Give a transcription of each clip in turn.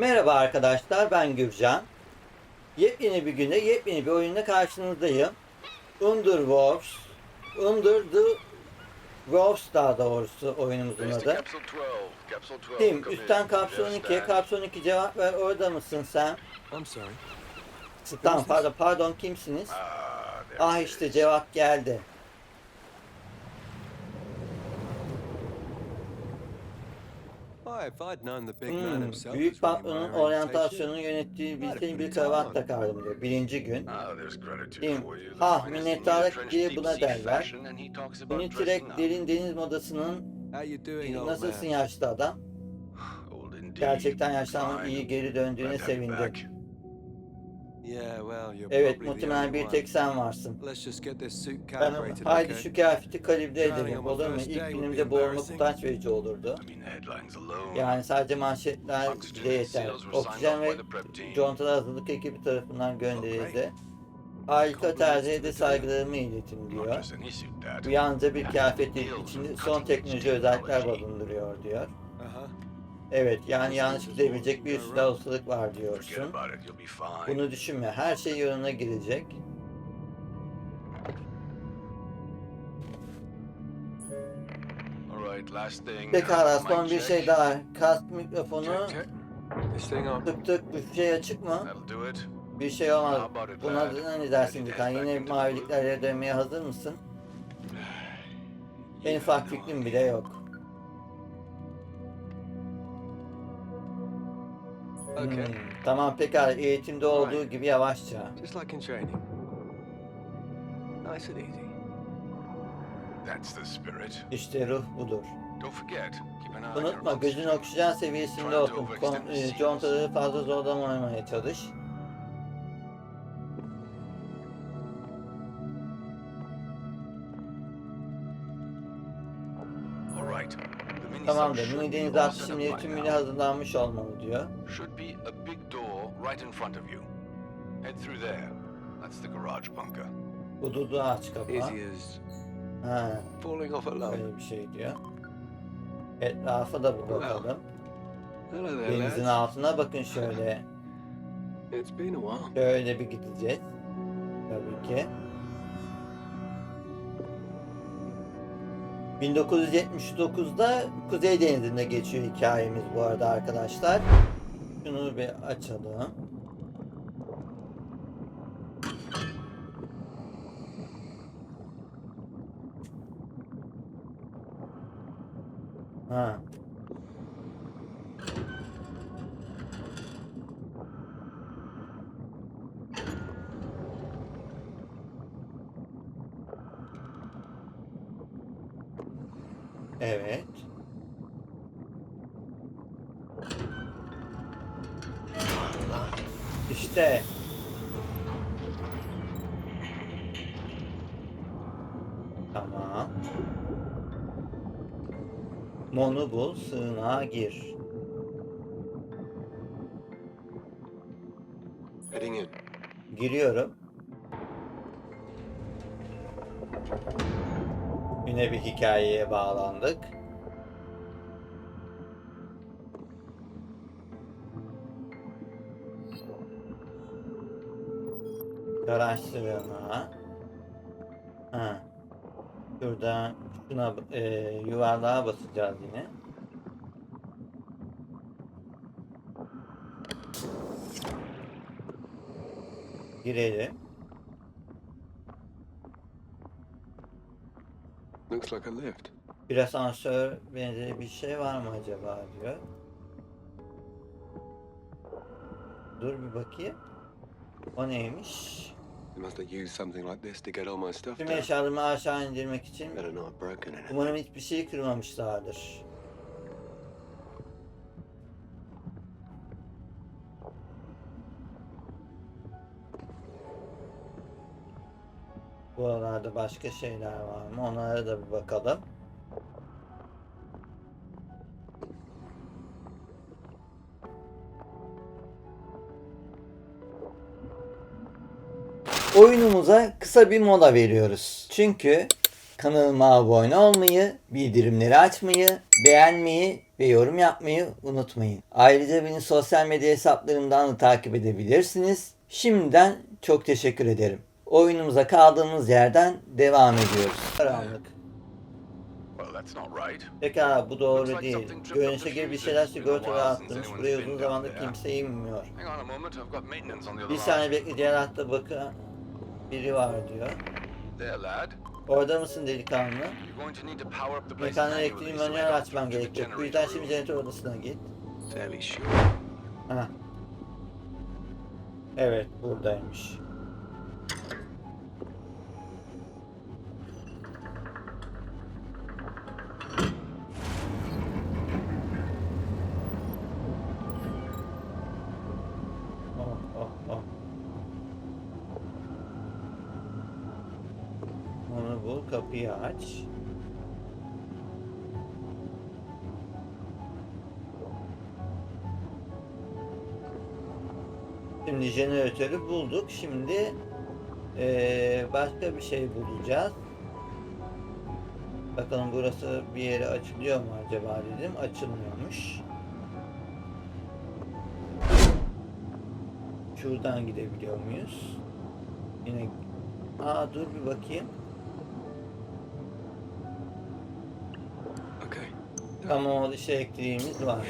Merhaba arkadaşlar ben Gürcan. Yepyeni bir günde yepyeni bir oyunla karşınızdayım. Under Wars. Under the Wolves daha doğrusu oyunumuzun adı. Capsule 12. Capsule 12. Tim üstten kapsül Yes, 12'ye Stan. kapsül 12 cevap ver orada mısın sen? I'm sorry. Stan pardon pardon kimsiniz? Ah, Ah işte cevap geldi. Why, if I'd known the big man Hmm, büyük patronun my oryantasyonu orientation, yönettiği bildiğin bir kravat takardım diyor. Birinci gün. Ah, ah, finest minnettarlık in diye buna derler. Unitrek up. derin deniz modasının old nasılsın yaşlı adam? Gerçekten yaşlanmanın Fine. iyi geri döndüğüne sevindim. Evet muhtemelen bir tek sen varsın. Ben haydi şu kıyafeti kalibre edelim olur mu? İlk günümde boğulmak embarrassing. utanç verici olurdu. I mean, the headlines alone. Yani sadece manşetler bile yeter. Oksijen ve contalar hazırlık ekibi tarafından gönderildi. Harika tercihe de saygılarımı iletin diyor. Bu yalnızca bir kıyafet değil, içinde son teknoloji özellikler barındırıyor diyor. Evet yani yanlış gidebilecek bir silah ustalık var diyorsun. Bunu düşünme. Her şey yoluna girecek. All right, last thing. Pekala uh, son bir şey daha. Kask mikrofonu tık tık bir şey açık mı? Bir şey olmaz. Buna ne dersin Dikan? Yine maviliklere dönmeye hazır mısın? En ufak fikrim bile yok. Okay. Hmm, Tamam pekala eğitimde olduğu gibi yavaşça. Just like in training. Nice and easy. That's the spirit. İşte ruh budur. Don't forget, keep an eye on your Unutma gözün oksijen seviyesinde olsun. Kon- e, Contaları fazla zorlamamaya çalış. All right. Tamamdır. should Mini be deniz all atı set up şimdiye by tümüyle hazırlanmış olmalı diyor. Should be a big door right in front of you. Head through there. That's the garage bunker. Hududu aç kapa. Easy as Ha, falling off a log. öyle bir şey diyor. Etrafa da bir bakalım. Hello there, Denizin lads. altına bakın şöyle. It's been a while. Şöyle bir gideceğiz. Tabii ki. 1979'da Kuzey Denizi'nde geçiyor hikayemiz bu arada arkadaşlar. Şunu bir açalım. Ha. Evet. İşte. Tamam. Mon'u bul, sığınağa gir. Heading in. Giriyorum. Yine bir hikayeye bağlandık. Araştırma. Ha. Şurada şuna e, yuvarlığa basacağız yine. Girelim. Looks like a lift. Bir asansör benzeri bir şey var mı acaba diyor. Dur bir bakayım. O neymiş? Must have used something like this to get all my stuff Tüm down. eşyalarımı aşağı indirmek için Better not have broken anything. umarım hiçbir şey kırmamışlardır. Buralarda başka şeyler var mı? Onlara da bir bakalım. Oyunumuza kısa bir mola veriyoruz. Çünkü Kanalıma abone olmayı, bildirimleri açmayı, beğenmeyi ve yorum yapmayı unutmayın. Ayrıca beni sosyal medya hesaplarımdan da takip edebilirsiniz. Şimdiden çok teşekkür ederim. Oyunumuza kaldığımız yerden devam ediyoruz. Karanlık. Well, that's not right. Pekala bu doğru değil. Görünüşe göre bir şeyler sigortalara attırmış. Buraya uzun zamandır kimse inmiyor. Hang on a moment, I've got maintenance on the other Bir saniye bekle diğer hatta bakın. Biri var diyor. Orada mısın delikanlı? Mekanın elektriği manuel the gerekiyor. Bu yüzden şimdi jeneratör odasına git. Ha. Evet buradaymış. Şimdi jeneratörü bulduk. Şimdi eee, başka bir şey bulacağız. Bakalım burası bir yere açılıyor mu acaba dedim. Açılmıyormuş. Şuradan gidebiliyor muyuz? Yine Aa dur bir bakayım. Okay. Tamam o şey elektriğimiz var.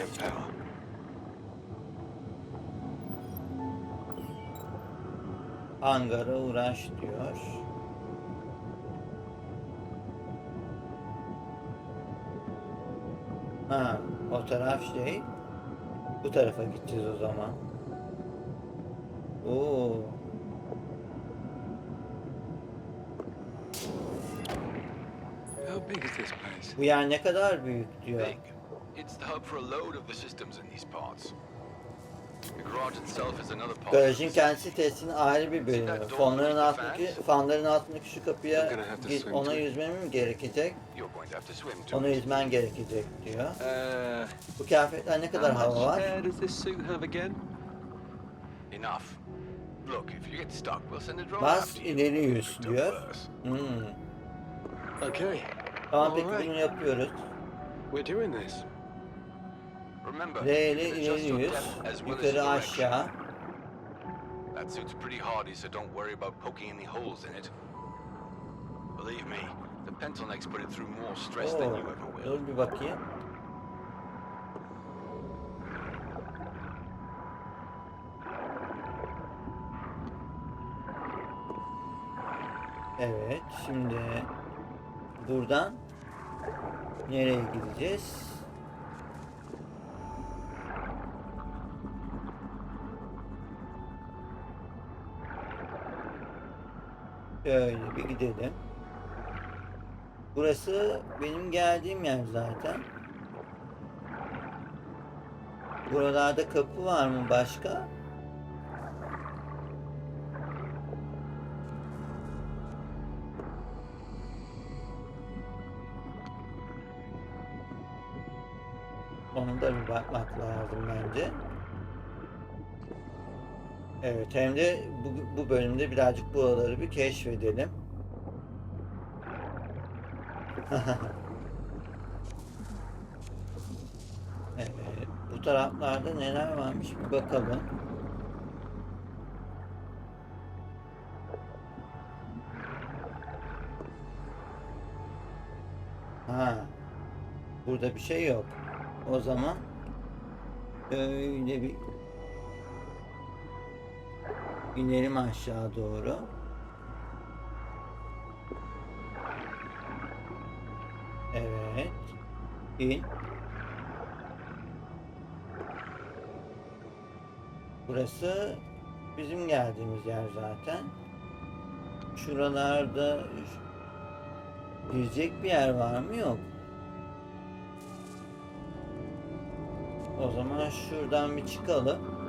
Hangara uğraş diyor. Ha, o taraf şey. Bu tarafa gideceğiz o zaman. Oo, How big is this place? bu yer ne kadar büyük diyor. It's the hub for a load of the systems in these parts. Garajın kendisi tesisinin ayrı bir bölümü. Fonların altındaki, fanların altındaki şu kapıya git, ona yüzmem mi gerekecek? You're going to have to swim to Ona it. yüzmen gerekecek diyor. Uh, Bu kıyafetler ne kadar hava var? air does this suit have again? Enough. Look, if you get stuck, we'll send a drone Bas ileri yüz diyor. Hmm. Okay. Tamam peki bunu yapıyoruz. We're doing this. Remember, R ile you can ileri adjust your yüz, depth as well as yukarı your direction. aşağı. That suit's pretty hardy, so don't worry about poking any holes in it. Believe me, the Pentelnex put it through more stress than you ever will. dur bir bakayım. Evet, şimdi buradan nereye gideceğiz? Şöyle bir gidelim. Burası benim geldiğim yer zaten. Buralarda kapı var mı başka? Onu da bir bakmak lazım bence. Evet hem de bu, bu bölümde birazcık buraları bir keşfedelim. Evet, bu taraflarda neler varmış bir bakalım. Ha, burada bir şey yok. O zaman öyle bir inelim aşağı doğru. Evet. İn. Burası bizim geldiğimiz yer zaten. Şuralarda girecek bir yer var mı? Yok. O zaman şuradan bir çıkalım.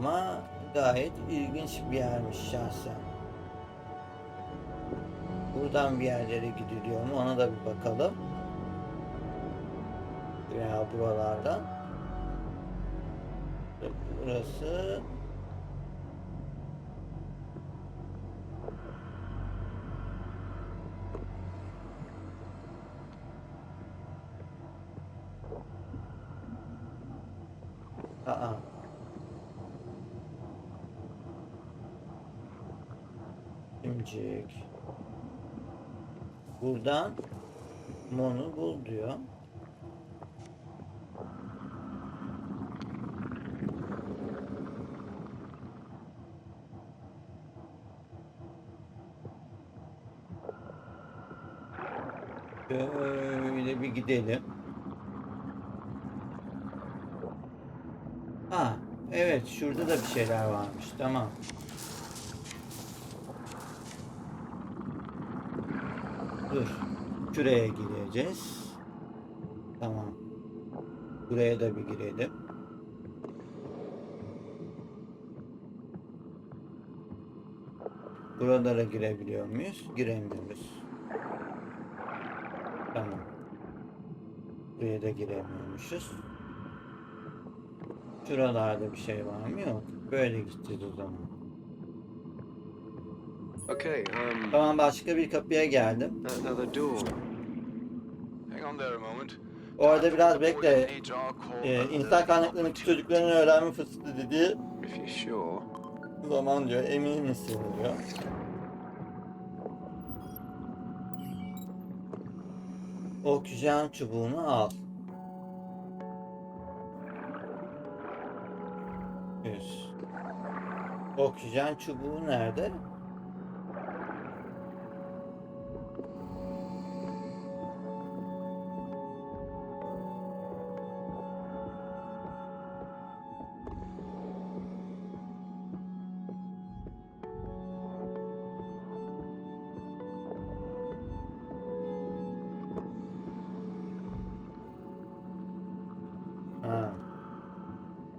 Ama gayet ilginç bir yermiş şahsen. Buradan bir yerlere gidiliyor mu ona da bir bakalım. Veya buralardan. Burası Aa. Şimcik. Buradan Mon'u bul diyor. Şöyle bir gidelim. Ha, evet şurada da bir şeyler varmış. Tamam. Dur. Şuraya gireceğiz. Tamam. Buraya da bir girelim. Buralara girebiliyor muyuz? Giremiyoruz. Tamam. Buraya da giremiyormuşuz. Şuralarda bir şey var mı? Yok. Böyle gideceğiz o zaman. Okay, um, Tamam başka bir kapıya geldim. another door. Hang on there a moment. Orada biraz bekle. Ee, the- insan kaynaklarındaki çocukların öğrenme fırsatı dediği If you're sure. zaman diyor emin misin diyor. Oksijen çubuğunu al. Yüz. Oksijen çubuğu nerede?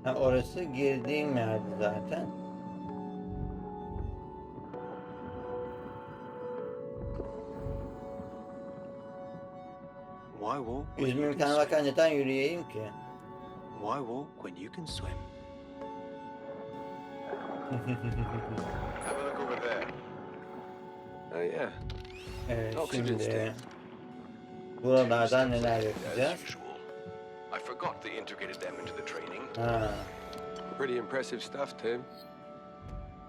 Ha orası girdiğim yerdi zaten. Why walk when Yüzümü you can swim? neden yürüyeyim ki? Why walk when you can swim? Have a look over there. Oh yeah. Evet Oxygen şimdi stick. buralardan neler yapacağız? Usual. I forgot they integrated them into the training. Ha. Pretty impressive stuff, Tim.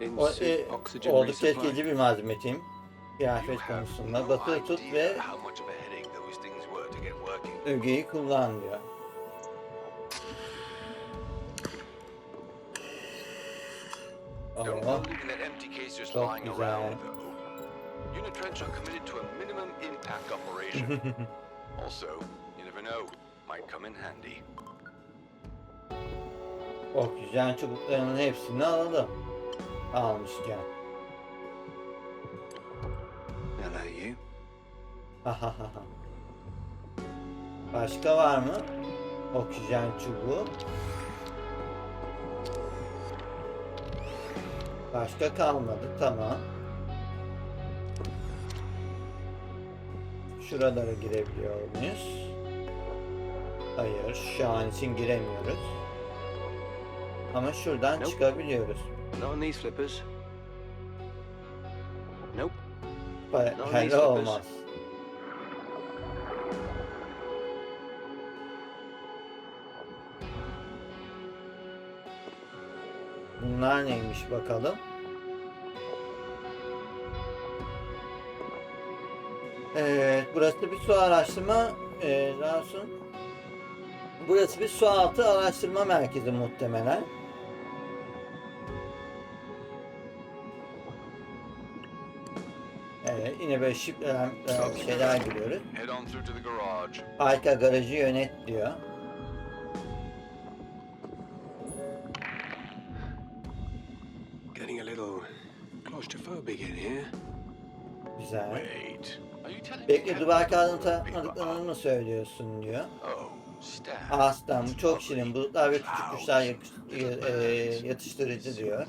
In O, suit e, oxygen oldukça resupply. etkileyici bir malzeme Tim. You Kıyafet have konusunda no basılı tut idea ve how much of a headache those things were to get working. ögeyi kullan diyor. Don't Allah. go leaving that empty case just Çok lying güzel. though. Unit Trench are committed to a minimum impact operation. also, you never know, might come in handy. Oksijen çubuklarının hepsini alalım. Almışken. Hello, you. Başka var mı? Oksijen çubuğu. Başka kalmadı. Tamam. Şuralara girebiliyor muyuz? Hayır. Şu an için giremiyoruz. Ama şuradan Nope. çıkabiliyoruz. Not on these flippers. Nope. Flippers. olmaz. Bunlar neymiş bakalım. Evet, burası bir su araştırma e, Rasun. Burası bir su altı araştırma merkezi muhtemelen. Evet, yine böyle şifrelen şeyler görüyoruz. Arka garajı yönet diyor. Getting a little claustrophobic in here. Güzel. Wait. Bekle duvar kağıdını up- mı söylüyorsun diyor. Oh, Bu çok şirin. Bulutlar ve küçük kuşlar yakış- e, yatıştırıcı diyor.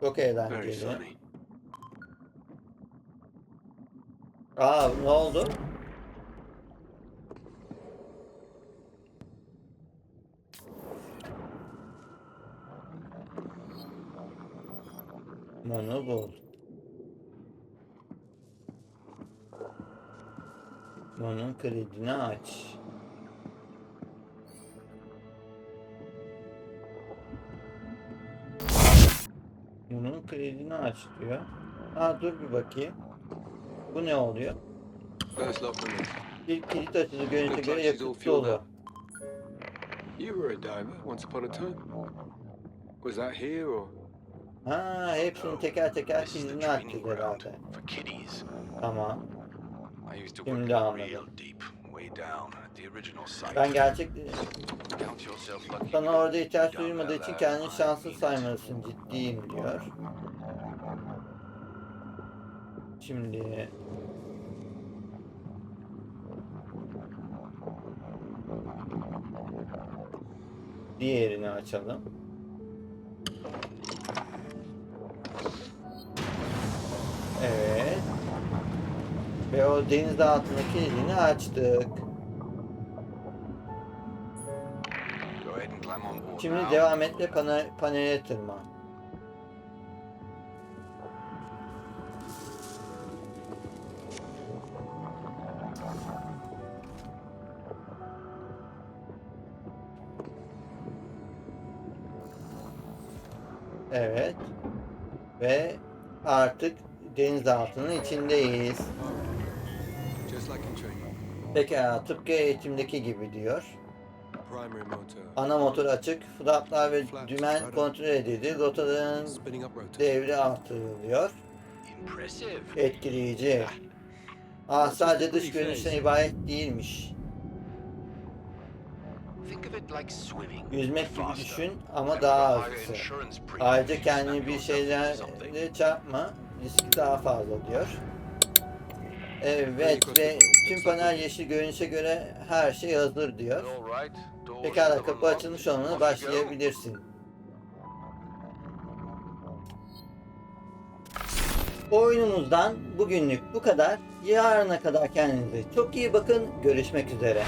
Çok eğlenceli. Aa ne oldu? Onu bul. Onun kredini aç. Bunun kredini aç diyor. Ha dur bir bakayım. Bu ne oluyor? Bir kilit açıcı görüntü göre yakıtlı oluyor. You were a diver once upon a time. Was that here or? Ha, hepsini teker teker kilidini açtık herhalde. Tamam. Şimdi anladım. Ben gerçek sana orada ihtiyaç there için kendini şanslı saymalısın. Ciddiyim diyor. Şimdi diğerini açalım. O deniz altındaki kilidini açtık. Şimdi devam et ve pane, panele tırman. Evet. Ve artık denizaltının içindeyiz. Pekala tıpkı eğitimdeki gibi diyor. Ana motor açık, flaplar ve dümen kontrol edildi. Rotaların devri artırılıyor. Etkileyici. Aa sadece dış görünüşten ibaret değilmiş. Yüzmek gibi düşün ama daha hızlı. Ayrıca kendini bir şeylerle çarpma. Riski daha fazla diyor. Evet ve tüm panel yeşil görünüşe göre her şey hazır diyor. Pekala kapı açılmış olmalı başlayabilirsin. Oyunumuzdan bugünlük bu kadar. Yarına kadar kendinize çok iyi bakın. Görüşmek üzere.